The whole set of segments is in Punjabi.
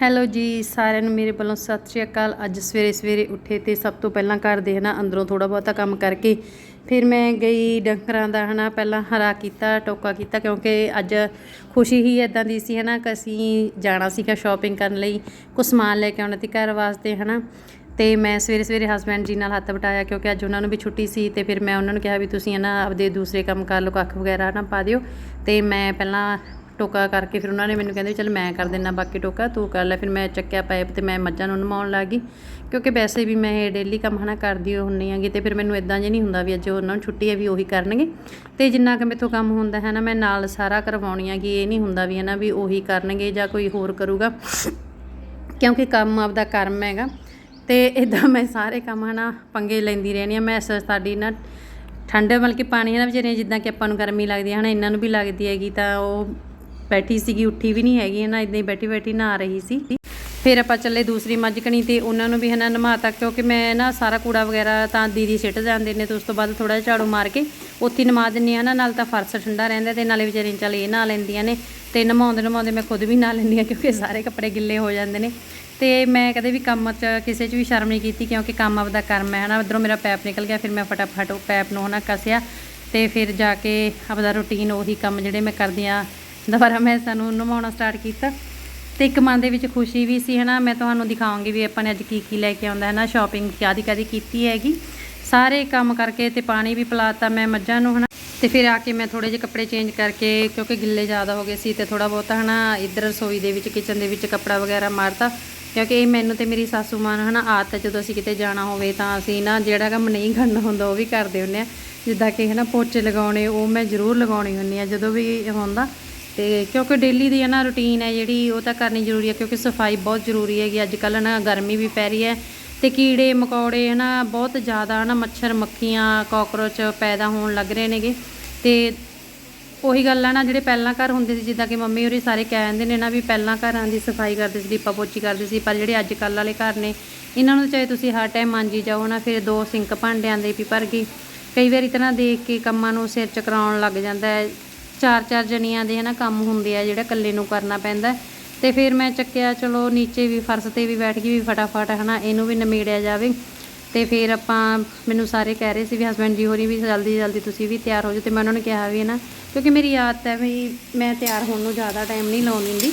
ਹੈਲੋ ਜੀ, ਸਾਰਿਆਂ ਨੂੰ ਮੇਰੇ ਵੱਲੋਂ ਸਤਿ ਸ਼੍ਰੀ ਅਕਾਲ। ਅੱਜ ਸਵੇਰੇ ਸਵੇਰੇ ਉੱਠੇ ਤੇ ਸਭ ਤੋਂ ਪਹਿਲਾਂ ਘਰ ਦੇ ਹਨਾ ਅੰਦਰੋਂ ਥੋੜਾ ਬਹੁਤਾ ਕੰਮ ਕਰਕੇ ਫਿਰ ਮੈਂ ਗਈ ਡੰਗਰਾਂ ਦਾ ਹਨਾ ਪਹਿਲਾਂ ਹਰਾ ਕੀਤਾ, ਟੋਕਾ ਕੀਤਾ ਕਿਉਂਕਿ ਅੱਜ ਖੁਸ਼ੀ ਹੀ ਇਦਾਂ ਦੀ ਸੀ ਹਨਾ ਕਿ ਅਸੀਂ ਜਾਣਾ ਸੀਗਾ ਸ਼ਾਪਿੰਗ ਕਰਨ ਲਈ ਕੁਝ ਸਮਾਨ ਲੈ ਕੇ ਆਉਣਾ ਤੇ ਘਰ ਵਾਸਤੇ ਹਨਾ। ਤੇ ਮੈਂ ਸਵੇਰੇ ਸਵੇਰੇ ਹਸਬੈਂਡ ਜੀ ਨਾਲ ਹੱਥ ਵਟਾਇਆ ਕਿਉਂਕਿ ਅੱਜ ਉਹਨਾਂ ਨੂੰ ਵੀ ਛੁੱਟੀ ਸੀ ਤੇ ਫਿਰ ਮੈਂ ਉਹਨਾਂ ਨੂੰ ਕਿਹਾ ਵੀ ਤੁਸੀਂ ਨਾ ਆਪਦੇ ਦੂਸਰੇ ਕੰਮ ਕਰ ਲਓ, ਕੱਖ ਵਗੈਰਾ ਨਾ ਪਾ ਦਿਓ। ਤੇ ਮੈਂ ਪਹਿਲਾਂ ਟੋਕਾ ਕਰਕੇ ਫਿਰ ਉਹਨਾਂ ਨੇ ਮੈਨੂੰ ਕਹਿੰਦੇ ਚਲ ਮੈਂ ਕਰ ਦਿੰਨਾ ਬਾਕੀ ਟੋਕਾ, ਤੂੰ ਕਰ ਲੈ, ਫਿਰ ਮੈਂ ਚੱਕਿਆ ਪਾਈਪ ਤੇ ਮੈਂ ਮੱਝਾਂ ਨੂੰ ਨਮਾਉਣ ਲੱਗ ਗਈ। ਕਿਉਂਕਿ ਵੈਸੇ ਵੀ ਮੈਂ ਇਹ ਡੇਲੀ ਕੰਮ ਹਨਾ ਕਰਦੀ ਹੁੰਨੀ ਆਂਗੀ ਤੇ ਫਿਰ ਮੈਨੂੰ ਇਦਾਂ ਜੇ ਨਹੀਂ ਹੁੰਦਾ ਵੀ ਅੱਜ ਉਹਨਾਂ ਨੂੰ ਛੁੱਟੀ ਹੈ ਵੀ ਉਹੀ ਕਰਨਗੇ। ਤੇ ਜਿੰਨਾ ਕਿ ਮੇਥੋਂ ਕੰਮ ਹੁੰਦਾ ਹੈ ਨਾ, ਮੈਂ ਨਾਲ ਸਾਰਾ ਕਰਵਾਉਣੀ ਆਂਗੀ ਇਹ ਨਹੀਂ ਹੁੰਦਾ ਵੀ ਹਨਾ ਵੀ ਉਹੀ ਕਰਨਗੇ ਜਾਂ ਕੋਈ ਹੋਰ ਕਰੂਗਾ। ਕਿਉਂਕਿ ਕੰਮ ਆਪਦਾ ਕਰਮ ਹੈਗਾ ਤੇ ਇਦਾਂ ਮੈਂ ਸਾਰੇ ਕੰਮ ਹਨਾ ਪੰਗੇ ਲੈਂਦੀ ਰਹਿਣੀ ਆ ਮੈਂ ਸਾਡੀ ਨਾ ਠੰਡ ਮਤਲਬ ਕਿ ਪਾਣੀ ਹੈ ਨਾ ਵਿਚਾਰੀਆਂ ਜਿੱਦਾਂ ਕਿ ਆਪਾਂ ਨੂੰ ਗਰਮੀ ਲੱਗਦੀ ਹੈ ਹਨਾ, ਇਹਨਾਂ ਨੂੰ ਵੀ ਲੱਗਦੀ ਹੈਗੀ ਤਾਂ ਉਹ ਬੈਠੀ ਸੀਗੀ, ਉੱਠੀ ਵੀ ਨਹੀਂ ਹੈਗੀ ਨਾ ਇਦਾਂ ਹੀ ਬੈਠੀ ਬੈਠੀ ਨਹਾ ਰਹੀ ਸੀ। ਫਿਰ ਆਪਾਂ ਚੱਲੇ ਦੂਸਰੀ ਮੱਝ ਕਣੀ ਤੇ ਉਹਨਾਂ ਨੂੰ ਵੀ ਹਨਾ ਨਮਾਤਾ ਕਿਉਂਕਿ ਮੈਂ ਨਾ ਸਾਰਾ ਕੂੜਾ ਵਗੈਰਾ ਤਾਂ ਦੀਦੀ ਸਿੱਟ ਜਾਂਦੇ ਨੇ, ਤੇ ਉਸ ਤੋਂ ਬਾਅਦ ਥੋੜਾ ਜਿਹਾ ਝਾੜੂ ਮਾਰ ਕੇ ਉੱਥੇ ਹੀ ਨਮਾ ਦਿੰਨੀ ਆ ਨਾ, ਨਾਲ ਤਾਂ ਫਰਸ਼ ਠੰਡਾ ਰਹਿੰਦਾ ਤੇ ਨਾਲੇ ਵਿਚਾਰੀਆਂ ਚੱਲ ਇਹ ਨਾ ਲੈਂਦੀਆਂ ਨੇ ਤੇ ਨਮਾਉਂਦੇ ਨਮਾਉਂਦੇ ਮੈਂ ਖੁਦ ਵੀ ਨਾ ਲੈਂਦੀ ਆ ਕਿਉਂਕਿ ਸਾਰੇ ਕੱਪੜੇ ਗਿੱਲੇ ਹੋ ਜਾਂਦੇ ਨੇ। ਤੇ ਮੈਂ ਕਦੇ ਵੀ ਕੰਮ 'ਚ ਕਿਸੇ 'ਚ ਵੀ ਸ਼ਰਮ ਨਹੀਂ ਕੀਤੀ, ਕਿਉਂਕਿ ਕੰਮ ਆਪਦਾ ਕਰਮ ਹੈ ਹਨਾ, ਉਧਰੋਂ ਮੇਰਾ ਪੈਪ ਨਿਕਲ ਗਿਆ, ਫਿਰ ਮੈਂ ਫਟਾਫਟ ਉਹ ਪੈਪ ਨੂੰ ਹਨਾ ਕੱਸਿਆ ਤੇ ਫਿਰ ਜਾ ਕੇ ਆਪਦਾ ਰੁਟੀਨ ਉਹੀ ਕੰਮ ਜਿਹੜੇ ਮੈਂ ਕਰਦੀ ਆ ਦੁਬਾਰਾ ਮੈਂ ਸਾਨੂੰ ਨਵਾਉਣਾ ਸਟਾਰਟ ਕੀਤਾ ਤੇ ਇੱਕ ਮਨ ਦੇ ਵਿੱਚ ਖੁਸ਼ੀ ਵੀ ਸੀ, ਹਨਾ? ਮੈਂ ਤੁਹਾਨੂੰ ਦਿਖਾਵਾਂਗੀ ਵੀ ਆਪਾਂ ਨੇ ਅੱਜ ਕੀ ਕੀ ਲੈ ਕੇ ਆਉਂਦਾ ਹੈ ਨਾ ਸ਼ਾਪਿੰਗ ਕਾਦੀ ਕਾਦੀ ਕੀਤੀ ਹੈਗੀ। ਸਾਰੇ ਕੰਮ ਕਰਕੇ ਤੇ ਪਾਣੀ ਵੀ ਪਿਲਾਤਾ ਮੈਂ ਮੱਝਾਂ ਨੂੰ, ਹਨਾ? ਤੇ ਫਿਰ ਆ ਕੇ ਮੈਂ ਥੋੜੇ ਜਿਹੇ ਕੱਪੜੇ ਚੇਂਜ ਕਰਕੇ, ਕਿਉਂਕਿ ਗਿੱਲੇ ਜ਼ਿਆਦਾ ਹੋ ਗਏ ਸੀ ਤੇ ਥੋੜਾ ਬਹੁਤਾ, ਹਨਾ? ਇੱਧਰ ਰਸੋਈ ਦੇ ਵਿੱਚ ਕਿਚਨ ਦੇ ਵਿੱਚ ਕੱਪੜਾ ਵਗੈਰਾ ਮਾਰਤਾ, ਕਿਉਂਕਿ ਇਹ ਮੈਨੂੰ ਤੇ ਮੇਰੀ ਸਾਸੂ ਮਾਂ ਨੂੰ ਹਨਾ? ਆਦਤ ਹੈ ਜਦੋਂ ਅਸੀਂ ਕਿਤੇ ਜਾਣਾ ਹੋਵੇ ਤਾਂ ਅਸੀਂ ਨਾ ਜਿਹੜਾ ਕੰਮ ਨਹੀਂ ਕਰਨਾ ਹੁੰਦਾ, ਉਹ ਵੀ ਕਰਦੇ ਹੁੰਦੇ ਆ। ਜਿੱਦਾਂ ਕਿ, ਹਨਾ? ਪੋਚੇ ਲਗਾਉਣੇ, ਉਹ ਮੈਂ ਜ਼ਰੂਰ ਲਗਾਉਣੀ ਹੁੰਦੀ ਆ, ਜਦੋਂ ਵੀ ਹੁੰਦਾ। ਤੇ ਕਿਉਂਕਿ ਡੇਲੀ ਦੀ ਹੈ ਨਾ ਰੁਟੀਨ ਹੈ ਜਿਹੜੀ, ਉਹ ਤਾਂ ਕਰਨੀ ਜ਼ਰੂਰੀ ਹੈ ਕਿਉਂਕਿ ਸਫ਼ਾਈ ਬਹੁਤ ਜ਼ਰੂਰੀ ਹੈਗੀ। ਅੱਜ ਕੱਲ੍ਹ ਨਾ ਗਰਮੀ ਵੀ ਪੈ ਰਹੀ ਹੈ ਤੇ ਕੀੜੇ, ਮਕੌੜੇ ਹਨਾ, ਬਹੁਤ ਜ਼ਿਆਦਾ ਹਨਾ ਮੱਛਰ, ਮੱਖੀਆਂ ਕਾਕਰੋਚ ਪੈਦਾ ਹੋਣ ਲੱਗ ਰਹੇ ਨੇਗੇ। ਤੇ ਉਹੀ ਗੱਲ ਆ ਨਾ, ਜਿਹੜੇ ਪਹਿਲਾਂ ਘਰ ਹੁੰਦੇ ਸੀ, ਜਿੱਦਾਂ ਕਿ ਮੰਮੀ ਹੋਰੀ ਸਾਰੇ ਕਹਿ ਜਾਂਦੇ ਨੇ ਨਾ ਵੀ ਪਹਿਲਾਂ ਘਰਾਂ ਦੀ ਸਫ਼ਾਈ ਕਰਦੇ ਸੀ ਲੀਪਾ ਪੋਚੀ ਕਰਦੇ ਸੀ, ਪਰ ਜਿਹੜੇ ਅੱਜ ਕੱਲ੍ਹ ਵਾਲੇ ਘਰ ਨੇ, ਇਹਨਾਂ ਨੂੰ ਚਾਹੇ ਤੁਸੀਂ ਹਰ ਟਾਈਮ ਮਾਂਜੀ ਜਾਓ ਨਾ, ਫਿਰ ਦੋ ਸਿੰਕ ਭਾਂਡਿਆਂ ਦੇ ਵੀ ਭਰ ਗਈ। ਕਈ ਵਾਰੀ ਤਰ੍ਹਾਂ ਦੇਖ ਕੇ ਕੰਮਾਂ ਨੂੰ ਸਿਰ ਚਕਰਾਉਣ ਲੱਗ ਜਾਂਦਾ ਹੈ। ਚਾਰ ਚਾਰ ਜਣੀਆਂ ਦੇ ਹਨਾ ਕੰਮ ਹੁੰਦੇ ਆ ਜਿਹੜਾ ਇਕੱਲੇ ਨੂੰ ਕਰਨਾ ਪੈਂਦਾ। ਹੈ। ਤੇ ਫਿਰ ਮੈਂ ਚੱਕਿਆ, ਚਲੋ ਨੀਚੇ ਵੀ ਫਰਸ਼ ਤੇ ਵੀ ਬੈਠ ਗਈ ਵੀ ਫਟਾਫਟ ਹਨਾ ਇਹਨੂੰ ਵੀ ਨਮੇੜਿਆ ਜਾਵੇ। ਤੇ ਫਿਰ ਆਪਾਂ ਮੈਨੂੰ ਸਾਰੇ ਕਹਿ ਰਹੇ ਸੀ ਵੀ ਹਸਬੈਂਡ ਜੀ ਹੋਰੀ ਵੀ ਜਲਦੀ ਜਲਦੀ ਤੁਸੀਂ ਵੀ ਤਿਆਰ ਹੋ ਜਾਓ। ਤੇ ਮੈਂ ਉਹਨਾਂ ਨੂੰ ਕਿਹਾ ਵੀ ਨਾ ਕਿਉਂਕਿ ਮੇਰੀ ਆਦਤ ਹੈ ਵੀ ਮੈਂ ਤਿਆਰ ਹੋਣ ਨੂੰ ਜ਼ਿਆਦਾ ਟਾਈਮ ਨਹੀਂ ਲਾਉਣ ਦਿੰਦੀ।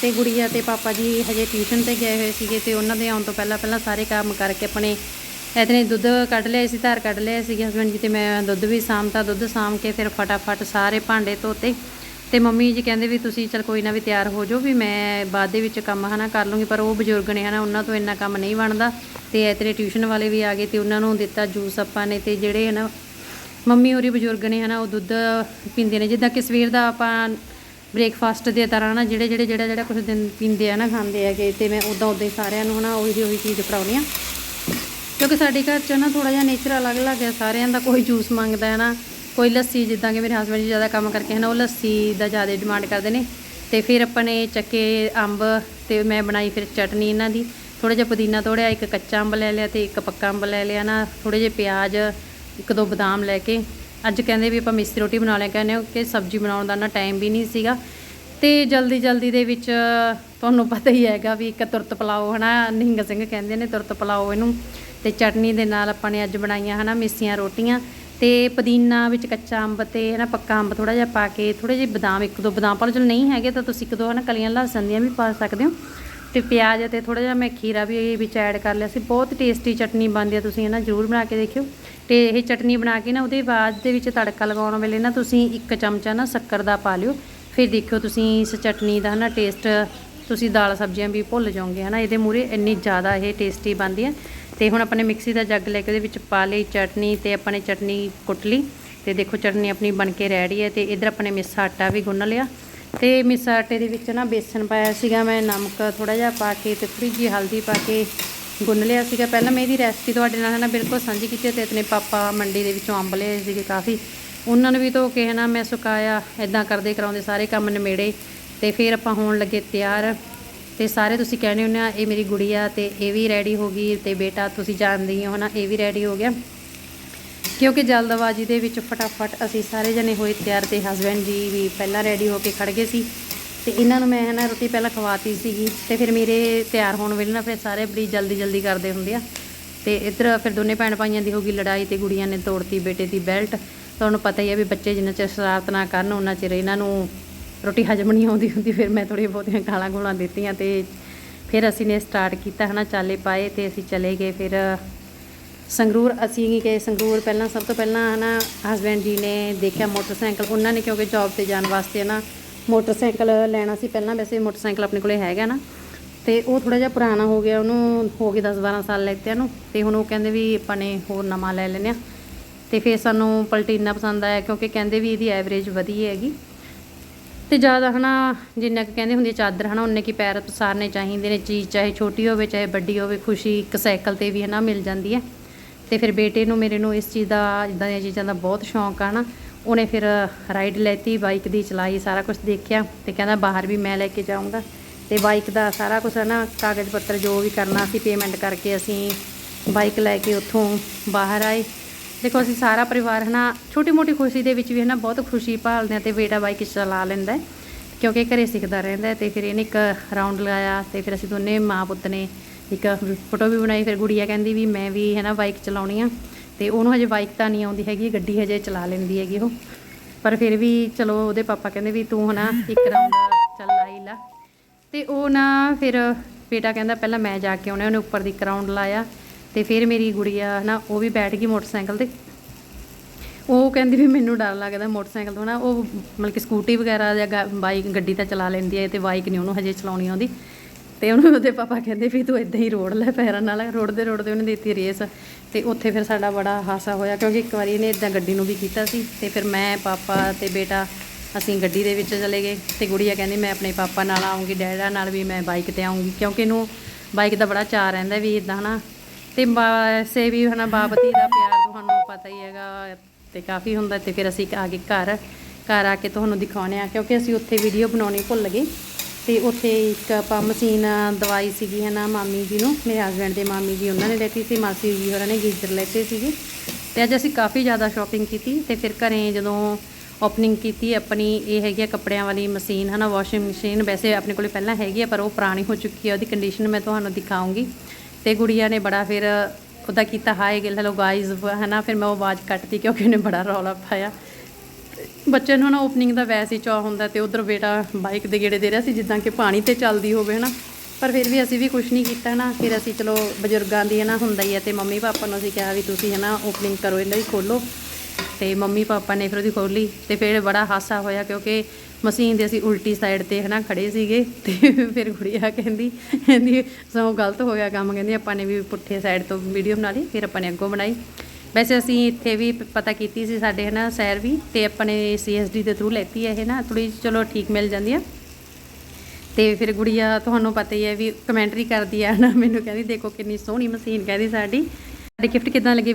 ਤੇ ਗੁੜੀਆ ਤੇ ਪਾਪਾ ਜੀ ਹਜੇ ਟਿਊਸ਼ਨ ਤੇ ਗਏ ਹੋਏ ਸੀਗੇ ਤੇ ਉਹਨਾਂ ਦੇ ਆਉਣ ਤੋਂ ਪਹਿਲਾਂ ਪਹਿਲਾਂ ਸਾਰੇ ਕੰਮ ਕਰਕੇ ਆਪਣੇ ਇਤਨੇ ਦੁੱਧ ਕੱਢ ਲਿਆ ਸੀ, ਧਾਰ ਕੱਢ ਲਿਆ ਸੀ ਹਸਬੈਂਡ ਜੀ ਤੇ ਮੈਂ ਦੁੱਧ ਵੀ ਸਾਂਭਤਾ ਦੁੱਧ ਸਾਂਭ ਕੇ ਫਿਰ ਫਟਾਫਟ ਸਾਰੇ ਭਾਂਡੇ ਧੋਤੇ। ਤੇ ਮੰਮੀ ਜੀ ਕਹਿੰਦੇ ਵੀ ਤੁਸੀਂ ਚਲ ਕੋਈ ਨਾ ਵੀ ਤਿਆਰ ਹੋ ਜਾਓ, ਵੀ ਮੈਂ ਬਾਅਦ ਦੇ ਵਿੱਚ ਕੰਮ ਹਨਾ ਕਰ ਲੂੰਗੀ। ਪਰ ਉਹ ਬਜ਼ੁਰਗ ਨੇ ਹਨਾ, ਉਹਨਾਂ ਤੋਂ ਇੰਨਾ ਕੰਮ ਨਹੀਂ ਬਣਦਾ। ਤੇ ਇਤਨੇ ਟਿਊਸ਼ਨ ਵਾਲੇ ਵੀ ਆ ਗਏ ਤੇ ਉਹਨਾਂ ਨੂੰ ਦਿੱਤਾ ਜੂਸ ਆਪਾਂ ਨੇ ਤੇ ਜਿਹੜੇ ਹਨਾ ਮੰਮੀ ਹੋਰੀ ਬਜ਼ੁਰਗ ਨੇ ਹਨਾ, ਉਹ ਦੁੱਧ ਪੀਂਦੇ ਨੇ। ਜਿੱਦਾਂ ਕਿ ਸਵੇਰ ਦਾ ਆਪਾਂ ਬ੍ਰੇਕਫਾਸਟ ਦੇ ਤਰ੍ਹਾਂ ਨਾ ਜਿਹੜੇ ਜਿਹੜੇ ਜਿਹੜਾ ਜਿਹੜਾ ਕੁਝ ਦਿਨ ਪੀਂਦੇ ਆ ਨਾ, ਖਾਂਦੇ ਹੈਗੇ। ਤੇ ਮੈਂ ਉਦਾਂ ਉਦਾਂ ਹੀ ਸਾਰਿਆਂ ਨੂੰ ਹਨਾ ਉਹੀ ਉਹੀ ਚੀਜ਼ ਫੜਾਉਣੀ ਆ ਕਿਉਂਕਿ ਸਾਡੇ ਘਰ 'ਚ ਨਾ ਥੋੜਾ ਜਿਹਾ ਨੇਚਰ ਅਲੱਗ-ਅਲੱਗ ਹੈ ਸਾਰਿਆਂ ਦਾ ਕੋਈ ਜੂਸ ਮੰਗਦਾ ਹੈ ਨਾ, ਕੋਈ ਲੱਸੀ ਜਿੱਦਾਂ ਕਿ ਮੇਰੇ ਹਸਬੰਡ ਜੀ ਜ਼ਿਆਦਾ ਕੰਮ ਕਰਕੇ ਹੈ ਨਾ, ਉਹ ਲੱਸੀ ਦਾ ਜ਼ਿਆਦਾ ਡਿਮਾਂਡ ਕਰਦੇ ਨੇ। ਤੇ ਫਿਰ ਆਪਾਂ ਨੇ ਚੱਕੇ ਅੰਬ ਤੇ ਮੈਂ ਬਣਾਈ ਫਿਰ ਚਟਨੀ ਇਹਨਾਂ ਦੀ। ਥੋੜਾ ਜਿਹਾ ਪੁਦੀਨਾ ਤੋੜਿਆ, ਇੱਕ ਕੱਚਾ ਅੰਬ ਲੈ ਲਿਆ ਤੇ ਇੱਕ ਪੱਕਾ ਅੰਬ ਲੈ ਲਿਆ ਨਾ ਥੋੜੇ ਜਿਹੇ ਪਿਆਜ਼, ਇੱਕ ਦੋ ਬਦਾਮ ਲੈ ਕੇ। ਅੱਜ ਕਹਿੰਦੇ ਵੀ ਆਪਾਂ ਮਿੱਸੀ ਰੋਟੀ ਬਣਾ ਲਿਆ, ਕਹਿੰਦੇ ਕਿ ਸਬਜ਼ੀ ਬਣਾਉਣ ਦਾ ਨਾ ਟਾਈਮ ਵੀ ਨਹੀਂ ਸੀਗਾ। ਤੇ ਜਲਦੀ ਜਲਦੀ ਦੇ ਵਿੱਚ ਤੁਹਾਨੂੰ ਪਤਾ ਹੀ ਹੈਗਾ ਵੀ ਇੱਕ ਤੁਰਤ ਪਲਾਓ ਹਨਾ, ਨਿਹੰਗ ਸਿੰਘ ਕਹਿੰਦੇ ਨੇ ਤੁਰਤ ਪਲਾਓ ਇਹਨੂੰ। ਤੇ ਚਟਨੀ ਦੇ ਨਾਲ ਆਪਾਂ ਨੇ ਅੱਜ ਬਣਾਈਆਂ ਹਨਾ ਮਿੱਸੀਆਂ ਰੋਟੀਆਂ ਤੇ ਪੁਦੀਨਾ ਵਿੱਚ ਕੱਚਾ ਅੰਬ ਤੇ ਹਨਾ ਪੱਕਾ ਅੰਬ ਥੋੜਾ ਜਿਹਾ ਪਾ ਕੇ ਥੋੜੇ ਜਿਹੇ ਬਦਾਮ, ਇੱਕ ਦੋ ਬਦਾਮ ਪਾ ਲਓ। ਜੇ ਨਹੀਂ ਹੈਗੇ ਤਾਂ ਤੁਸੀਂ ਇੱਕ ਦੋ ਹਨਾ ਕਲੀਆਂ ਲਸਣ ਦੀਆਂ ਵੀ ਪਾ ਸਕਦੇ ਹੋ। ਤੇ ਪਿਆਜ਼ ਤੇ ਥੋੜਾ ਜਿਹਾ ਮੈਂ ਖੀਰਾ ਵੀ ਵਿੱਚ ਐਡ ਕਰ ਲਿਆ ਸੀ। ਬਹੁਤ ਟੇਸਟੀ ਚਟਨੀ ਬਣਦੀ ਆ, ਤੁਸੀਂ ਹਨਾ ਜ਼ਰੂਰ ਬਣਾ ਕੇ ਦੇਖਿਓ। ਤੇ ਇਹ ਚਟਨੀ ਬਣਾ ਕੇ ਨਾ ਉਹਦੇ ਬਾਅਦ ਦੇ ਵਿੱਚ ਤੜਕਾ ਲਗਾਉਣ ਵੇਲੇ ਨਾ ਤੁਸੀਂ ਇੱਕ ਚਮਚਾ ਨਾ ਸ਼ੱਕਰ ਦਾ ਪਾ ਲਿਓ। ਫਿਰ ਦੇਖਿਓ ਤੁਸੀਂ ਇਸ ਚਟਨੀ ਦਾ ਹਨਾ ਟੇਸਟ, ਤੁਸੀਂ ਦਾਲ ਸਬਜ਼ੀਆਂ ਵੀ ਭੁੱਲ ਜਾਓਗੇ ਹਨਾ। ਇਹਦੇ ਮੂਰੇ ਇੰਨੀ ਜ਼ਿਆਦਾ ਇਹ ਟੇਸਟੀ ਬਣਦੀ ਹੈ ਤੇ ਹੁਣ ਆਪਾਂ ਨੇ ਮਿਕਸੀ ਦਾ ਜੱਗ ਲੈ ਕੇ ਉਹਦੇ ਵਿੱਚ ਪਾ ਲਈ ਚਟਨੀ ਤੇ ਆਪਾਂ ਨੇ ਚਟਨੀ ਕੁੱਟ ਲਈ ਤੇ ਦੇਖੋ ਚਟਨੀ ਆਪਣੀ ਬਣ ਕੇ ਰੈਡੀ ਹੈ ਤੇ ਇਧਰ ਆਪਾਂ ਨੇ ਮਿੱਸਾ ਆਟਾ ਵੀ ਗੁੰਨ ਲਿਆ ਤੇ ਮਿੱਸਾ ਆਟੇ ਦੇ ਵਿੱਚ ਨਾ ਬੇਸਨ ਪਾਇਆ ਸੀਗਾ ਮੈਂ, ਨਮਕ ਥੋੜਾ ਜਿਹਾ ਪਾ ਕੇ ਤੇ ਥੋੜੀ ਜਿਹੀ ਹਲਦੀ ਪਾ ਕੇ ਗੁੰਨ ਲਿਆ ਸੀਗਾ। ਪਹਿਲਾਂ ਮੈਂ ਇਹਦੀ ਰੈਸਪੀ ਤੁਹਾਡੇ ਨਾਲ ਨਾ ਬਿਲਕੁਲ ਸਾਂਝੀ ਕੀਤੀ ਤੇ ਆਪਣੇ ਪਾਪਾ ਮੰਡੀ ਦੇ ਵਿੱਚੋਂ ਅੰਬ ਲਏ ਸੀਗੇ ਕਾਫੀ। ਉਹਨਾਂ ਨੂੰ ਵੀ ਧੋ ਕੇ ਹਨਾ ਮੈਂ ਸੁਕਾਇਆ ਇਦਾਂ ਕਰਦੇ ਕਰਾਉਂਦੇ ਸਾਰੇ ਕੰਮ ਨਿਮੇੜੇ ਤੇ ਫਿਰ ਆਪਾਂ ਹੋਣ ਲੱਗੇ ਤਿਆਰ। ਤੇ ਸਾਰੇ ਤੁਸੀਂ ਕਹਿੰਦੇ ਹੁੰਦੇ ਆ, ਇਹ ਮੇਰੀ ਗੁੜੀਆ ਤੇ ਇਹ ਵੀ ਰੈਡੀ ਹੋ ਗਈ ਤੇ ਬੇਟਾ ਤੁਸੀਂ ਜਾਣਦੇ ਹੀ ਹੋ ਨਾ ਇਹ ਵੀ ਰੈਡੀ ਹੋ ਗਿਆ। ਕਿਉਂਕਿ ਜਲਦਬਾਜ਼ੀ ਦੇ ਵਿੱਚ ਫਟਾਫਟ ਅਸੀਂ ਸਾਰੇ ਜਣੇ ਹੋਏ ਤਿਆਰ ਤੇ ਹਸਬੈਂਡ ਜੀ ਵੀ ਪਹਿਲਾਂ ਰੈਡੀ ਹੋ ਕੇ ਖੜ ਗਏ ਸੀ ਤੇ ਇਹਨਾਂ ਨੂੰ ਮੈਂ ਹੈ ਨਾ ਰੋਟੀ ਪਹਿਲਾਂ ਖਵਾਤੀ ਸੀਗੀ ਤੇ ਫਿਰ ਮੇਰੇ ਤਿਆਰ ਹੋਣ ਵੇਲੇ ਨਾ ਫਿਰ ਸਾਰੇ ਬੜੀ ਜਲਦੀ ਜਲਦੀ ਕਰਦੇ ਹੁੰਦੇ ਆ। ਤੇ ਇੱਧਰ ਫਿਰ ਦੋਨੇ ਭੈਣ ਭਾਈਆਂ ਦੀ ਹੋ ਗਈ ਲੜਾਈ ਤੇ ਗੁੜੀਆਂ ਨੇ ਤੋੜਤੀ ਬੇਟੇ ਦੀ ਬੈਲਟ ਤੁਹਾਨੂੰ ਪਤਾ ਹੀ ਹੈ ਵੀ ਬੱਚੇ ਜਿੰਨਾ ਚਿਰ ਸ਼ਰਾਰਤ ਨਾ ਕਰਨ ਉਹਨਾਂ ਚਿਰ ਇਹਨਾਂ ਨੂੰ ਰੋਟੀ ਹਜਮ ਨਹੀਂ ਆਉਂਦੀ ਹੁੰਦੀ, ਫਿਰ ਮੈਂ ਥੋੜ੍ਹੀਆਂ ਬਹੁਤੀਆਂ ਗਾਲਾਂ ਗੋਲਾਂ ਦਿੱਤੀਆਂ ਤੇ ਫਿਰ ਅਸੀਂ ਨੇ ਸਟਾਰਟ ਕੀਤਾ ਹਨਾ ਚਾਲੇ ਪਾਏ ਤੇ ਅਸੀਂ ਚਲੇ ਗਏ ਫਿਰ ਸੰਗਰੂਰ। ਅਸੀਂ ਗਏ ਸੰਗਰੂਰ ਪਹਿਲਾਂ ਸਭ ਤੋਂ ਪਹਿਲਾਂ ਹਨਾ ਹਸਬੈਂਡ ਜੀ ਨੇ ਦੇਖਿਆ ਮੋਟਰਸਾਈਕਲ, ਉਹਨਾਂ ਨੇ ਕਿਉਂਕਿ ਜੌਬ ਤੇ ਜਾਣ ਵਾਸਤੇ ਨਾ ਮੋਟਰਸਾਈਕਲ ਲੈਣਾ ਸੀ ਪਹਿਲਾਂ, ਵੈਸੇ ਮੋਟਰਸਾਈਕਲ ਆਪਣੇ ਕੋਲੇ ਹੈਗਾ ਨਾ ਤੇ ਉਹ ਥੋੜਾ ਜਿਹਾ ਪੁਰਾਣਾ ਹੋ ਗਿਆ, ਉਹਨੂੰ ਹੋ ਗਏ 10 12 ਸਾਲ ਲੈਤਿਆਂ ਨੂੰ ਤੇ ਹੁਣ ਉਹ ਕਹਿੰਦੇ ਵੀ ਆਪਾਂ ਨੇ ਹੋਰ ਨਵਾਂ ਲੈ ਲੈਨੇ ਆ ਤੇ ਫਿਰ ਸਾਨੂੰ ਪਲਟੀਨਾ ਪਸੰਦ ਆਇਆ ਕਿਉਂਕਿ ਕਹਿੰਦੇ ਵੀ ਇਹਦੀ ਐਵਰੇਜ ਵਧੀਆ ਹੈਗੀ। ਤੇ ਜ਼ਿਆਦਾ ਹਨਾ ਜਿੰਨਾ ਕੁ ਕਹਿੰਦੇ ਹੁੰਦੀ ਆ ਚਾਦਰ ਹਨਾ, ਉਹਨੇ ਕੀ ਪੈਰ ਪਸਾਰਨੇ ਚਾਹੀਦੇ ਨੇ ਚੀਜ਼, ਚਾਹੇ ਛੋਟੀ ਹੋਵੇ, ਚਾਹੇ ਵੱਡੀ ਹੋਵੇ, ਖੁਸ਼ੀ ਇੱਕ ਸਾਈਕਲ ਤੇ ਵੀ ਹਨਾ ਮਿਲ ਜਾਂਦੀ ਹੈ। ਤੇ ਫਿਰ ਬੇਟੇ ਨੂੰ, ਮੇਰੇ ਨੂੰ ਇਸ ਚੀਜ਼ ਦਾ ਇਦਾਂ ਦੀਆਂ ਚੀਜ਼ਾਂ ਦਾ ਬਹੁਤ ਸ਼ੌਂਕ ਆ ਨਾ ਉਹਨੇ ਫਿਰ ਰਾਈਡ ਲੈਤੀ ਬਾਈਕ ਦੀ ਚਲਾਈ, ਸਾਰਾ ਕੁਝ ਦੇਖਿਆ ਤੇ ਕਹਿੰਦਾ ਬਾਹਰ ਵੀ ਮੈਂ ਲੈ ਕੇ ਜਾਊਂਗਾ। ਤੇ ਬਾਈਕ ਦਾ ਸਾਰਾ ਕੁਝ ਨਾ ਕਾਗਜ਼ ਪੱਤਰ ਜੋ ਵੀ ਕਰਨਾ ਸੀ ਪੇਮੈਂਟ ਕਰਕੇ ਅਸੀਂ ਬਾਈਕ ਲੈ ਕੇ ਉੱਥੋਂ ਬਾਹਰ ਆਏ। ਦੇਖੋ, ਅਸੀਂ ਸਾਰਾ ਪਰਿਵਾਰ ਹਨਾ ਛੋਟੀ ਮੋਟੀ ਖੁਸ਼ੀ ਦੇ ਵਿੱਚ ਵੀ ਹਨਾ, ਬਹੁਤ ਖੁਸ਼ੀ ਭਾਲਦੇ ਆ ਤੇ ਬੇਟਾ ਬਾਈਕ ਚਲਾ ਲੈਂਦਾ ਕਿਉਂਕਿ ਘਰੇ ਸਿੱਖਦਾ ਰਹਿੰਦਾ ਹੈ ਤੇ ਫਿਰ ਇਹਨੇ ਇੱਕ ਰਾਉਂਡ ਲਗਾਇਆ ਤੇ ਫਿਰ ਅਸੀਂ ਦੋਨੇ ਮਾਂ ਪੁੱਤ ਨੇ ਇੱਕ ਫੋਟੋ ਵੀ ਬਣਾਈ, ਫਿਰ ਗੁੜੀਆ ਕਹਿੰਦੀ ਵੀ ਮੈਂ ਵੀ ਹੈ ਨਾ ਬਾਈਕ ਚਲਾਉਣੀ ਆ ਤੇ ਉਹਨੂੰ ਹਜੇ ਬਾਈਕ ਤਾਂ ਨਹੀਂ ਆਉਂਦੀ ਹੈਗੀ, ਗੱਡੀ ਹਜੇ ਚਲਾ ਲੈਂਦੀ ਹੈਗੀ ਉਹ। ਪਰ ਫਿਰ ਵੀ ਚਲੋ, ਉਹਦੇ ਪਾਪਾ ਕਹਿੰਦੇ ਵੀ ਤੂੰ ਹਨਾ ਇੱਕ ਰਾਉਂਡ ਚੱਲ ਲਾਈ ਲਾ ਤੇ ਉਹ ਨਾ ਫਿਰ ਬੇਟਾ ਕਹਿੰਦਾ ਪਹਿਲਾਂ ਮੈਂ ਜਾ ਕੇ ਆਉਣਾ, ਉਹਨੇ ਉੱਪਰ ਦੀ ਇੱਕ ਰਾਉਂਡ ਲਾਇਆ। ਤੇ ਫਿਰ ਮੇਰੀ ਗੁੜੀਆ ਨਾ, ਉਹ ਵੀ ਬੈਠ ਗਈ ਮੋਟਰਸਾਈਕਲ ਤੇ। ਉਹ ਕਹਿੰਦੀ ਵੀ ਮੈਨੂੰ ਡਰ ਲੱਗਦਾ ਮੋਟਰਸਾਈਕਲ ਤੋਂ ਨਾ, ਉਹ ਮਤਲਬ ਕਿ ਸਕੂਟੀ ਵਗੈਰਾ ਜਾਂ ਗਾ- ਬਾਈਕ ਗੱਡੀ ਤਾਂ ਚਲਾ ਲੈਂਦੀ ਹੈ ਤੇ ਬਾਈਕ ਨਹੀਂ ਉਹਨੂੰ ਹਜੇ ਚਲਾਉਣੀ ਆਉਂਦੀ। ਤੇ ਉਹਨੂੰ ਉਹਦੇ ਪਾਪਾ ਕਹਿੰਦੇ ਵੀ ਤੂੰ ਇਦਾਂ ਹੀ ਰੋੜ ਲੈ ਪੈਰਾਂ ਨਾਲ, ਰੋੜਦੇ ਰੋੜਦੇ ਉਹਨੇ ਦਿੱਤੀ ਰੇਸ। ਤੇ ਉੱਥੇ ਫਿਰ ਸਾਡਾ ਬੜਾ ਹਾਸਾ ਹੋਇਆ ਕਿਉਂਕਿ ਇੱਕ ਵਾਰੀ ਇਹਨੇ ਇਦਾਂ ਗੱਡੀ ਨੂੰ ਵੀ ਕੀਤਾ ਸੀ ਤੇ ਫਿਰ ਮੈਂ, ਪਾਪਾ ਤੇ ਬੇਟਾ ਅਸੀਂ ਗੱਡੀ ਦੇ ਵਿੱਚ ਚਲੇ ਗਏ ਤੇ ਗੁੜੀਆ ਕਹਿੰਦੀ ਮੈਂ ਆਪਣੇ ਪਾਪਾ ਨਾਲ ਆਉਂਗੀ ਡੈਡਾ ਨਾਲ ਵੀ ਮੈਂ ਬਾਈਕ ਤੇ ਆਉਂਗੀ ਕਿਉਂਕਿ ਇਹਨੂੰ ਬਾਈਕ ਦਾ ਬੜਾ ਚਾਅ ਰਹਿੰਦਾ ਵੀ ਇਦਾਂ ਹਨਾ ਤੇ ਵੈਸੇ ਵੀ ਹਨਾ ਬਾਪਤੀ ਦਾ ਪਿਆਰ ਤੁਹਾਨੂੰ ਪਤਾ ਹੀ ਹੈਗਾ ਤੇ ਕਾਫੀ ਹੁੰਦਾ ਤੇ ਫਿਰ ਅਸੀਂ ਆ ਕੇ ਘਰ ਘਰ ਆ ਕੇ ਤੁਹਾਨੂੰ ਦਿਖਾਉਣੇ ਆ ਕਿਉਂਕਿ ਅਸੀਂ ਉੱਥੇ ਵੀਡੀਓ ਬਣਾਉਣੀ ਭੁੱਲ ਗਏ। ਤੇ ਉੱਥੇ ਇੱਕ ਆਪਾਂ ਮਸ਼ੀਨ, ਦਵਾਈ ਸੀਗੀ ਹੈ ਨਾ ਮਾਮੀ ਜੀ ਨੂੰ, ਮੇਰੇ ਹਸਬੈਂਡ ਦੇ ਮਾਮੀ ਜੀ ਉਹਨਾਂ ਨੇ ਲੈਤੀ ਸੀ, ਮਾਸੀ ਜੀ ਹੋਰਾਂ ਨੇ ਗੀਜ਼ਰ ਲੈਤੇ ਸੀਗੇ। ਤੇ ਅੱਜ ਅਸੀਂ ਕਾਫੀ ਜ਼ਿਆਦਾ ਸ਼ਾਪਿੰਗ ਕੀਤੀ ਤੇ ਫਿਰ ਘਰੇ ਜਦੋਂ ਓਪਨਿੰਗ ਕੀਤੀ ਆਪਣੀ, ਇਹ ਹੈਗੀ ਆ ਕੱਪੜਿਆਂ ਵਾਲੀ ਮਸ਼ੀਨ ਹੈ ਨਾ ਵਾਸ਼ਿੰਗ ਮਸ਼ੀਨ ਵੈਸੇ ਆਪਣੇ ਕੋਲੇ ਪਹਿਲਾਂ ਹੈਗੀ ਆ ਪਰ ਉਹ ਪੁਰਾਣੀ ਹੋ ਚੁੱਕੀ ਹੈ ਉਹਦੀ ਕੰਡੀਸ਼ਨ ਮੈਂ ਤੁਹਾਨੂੰ ਦਿਖਾਉਂਗੀ। ਤੇ ਗੁੜੀਆ ਨੇ ਬੜਾ ਫਿਰ ਉਹਦਾ ਕੀਤਾ ਹਾਈ ਗਿਲ ਹੈਲੋ ਗਾਇਜ਼ ਹੈ ਨਾ ਫਿਰ ਮੈਂ ਉਹ ਆਵਾਜ਼ ਕੱਟਤੀ ਕਿਉਂਕਿ ਉਹਨੇ ਬੜਾ ਰੌਲਾ ਪਾਇਆ। ਬੱਚੇ ਨੂੰ ਨਾ ਓਪਨਿੰਗ ਦਾ ਵੈਸੇ ਹੀ ਚਾਹ ਹੁੰਦਾ ਤੇ ਉਧਰ ਬੇਟਾ ਬਾਈਕ ਦੇ ਗੇੜੇ ਦੇ ਰਿਹਾ ਸੀ, ਜਿੱਦਾਂ ਕਿ ਪਾਣੀ ਤੇ ਚੱਲਦੀ ਹੋਵੇ, ਹਨਾ। ਪਰ ਫਿਰ ਵੀ ਅਸੀਂ ਵੀ ਕੁਝ ਨਹੀਂ ਕੀਤਾ ਨਾ, ਫਿਰ ਅਸੀਂ ਚਲੋ ਬਜ਼ੁਰਗਾਂ ਦੀ ਹੈ ਨਾ ਹੁੰਦਾ ਹੀ ਹੈ ਤੇ ਮੰਮੀ ਪਾਪਾ ਨੂੰ ਅਸੀਂ ਕਿਹਾ ਵੀ ਤੁਸੀਂ ਹੈ ਨਾ ਓਪਨਿੰਗ ਕਰੋ, ਇਹਨਾਂ ਦੀ ਖੋਲੋ। ਤੇ ਮੰਮੀ ਪਾਪਾ ਨੇ ਫਿਰ ਉਹਦੀ ਖੋਲੀ ਤੇ ਫਿਰ ਬੜਾ ਹਾਸਾ ਹੋਇਆ ਕਿਉਂਕਿ ਮਸ਼ੀਨ ਦੇ ਅਸੀਂ ਉਲਟੀ ਸਾਈਡ ਤੇ ਹਨਾ ਖੜੇ ਸੀਗੇ ਤੇ ਫਿਰ ਗੁੜੀਆ ਕਹਿੰਦੀ ਕਹਿੰਦੀ ਸੋ ਗਲਤ ਹੋ ਗਿਆ ਕੰਮ। ਕਹਿੰਦੀ, ਆਪਾਂ ਨੇ ਵੀ ਪੁੱਠੇ ਸਾਈਡ ਤੋਂ ਵੀਡੀਓ ਬਣਾ ਲਈ, ਫਿਰ ਆਪਾਂ ਨੇ ਅੱਗੋਂ ਬਣਾਈ। ਵੈਸੇ ਅਸੀਂ ਇੱਥੇ ਵੀ ਪਤਾ ਕੀਤੀ ਸੀ ਸਾਡੇ ਹਨਾ ਸੈਰ ਵੀ ਤੇ ਆਪਾਂ ਨੇ ਸੀਐਸਡੀ ਦੇ ਥਰੂ ਲੈਤੀ ਹੈ ਇਹ ਨਾ ਥੋੜੀ ਚਲੋ ਠੀਕ ਮਿਲ ਜਾਂਦੀ ਆ। ਤੇ ਫਿਰ ਗੁੜੀਆ ਤੁਹਾਨੂੰ ਪਤਾ ਹੀ ਹੈ ਵੀ ਕਮੈਂਟਰੀ ਕਰਦੀ ਆ ਨਾ ਮੈਨੂੰ ਕਹਿੰਦੀ, ਦੇਖੋ ਕਿੰਨੀ ਸੋਹਣੀ ਮਸ਼ੀਨ ਕਹਿੰਦੀ ਸਾਡੀ। ਸਾਡੀ ਗਿਫਟ ਕਿਦਾਂ ਲੱਗੀ?